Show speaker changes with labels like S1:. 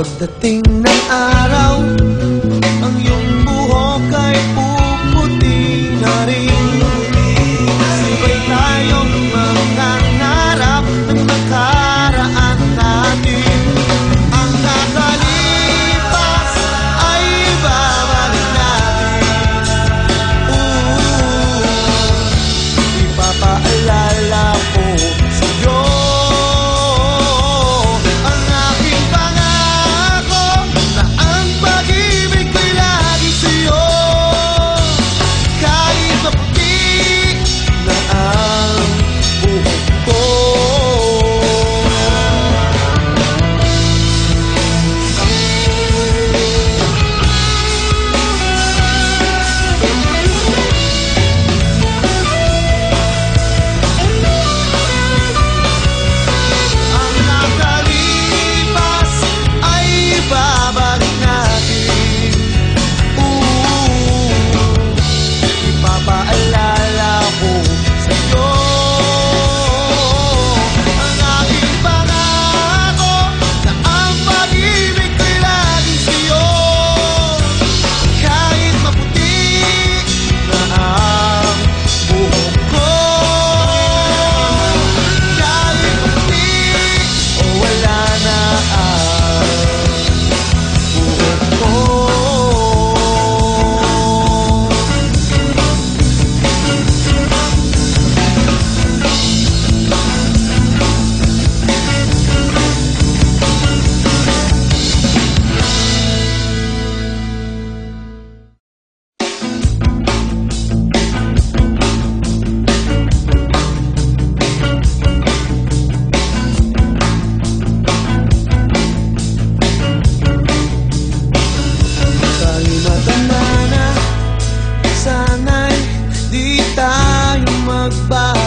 S1: Pagdating ng araw Bye.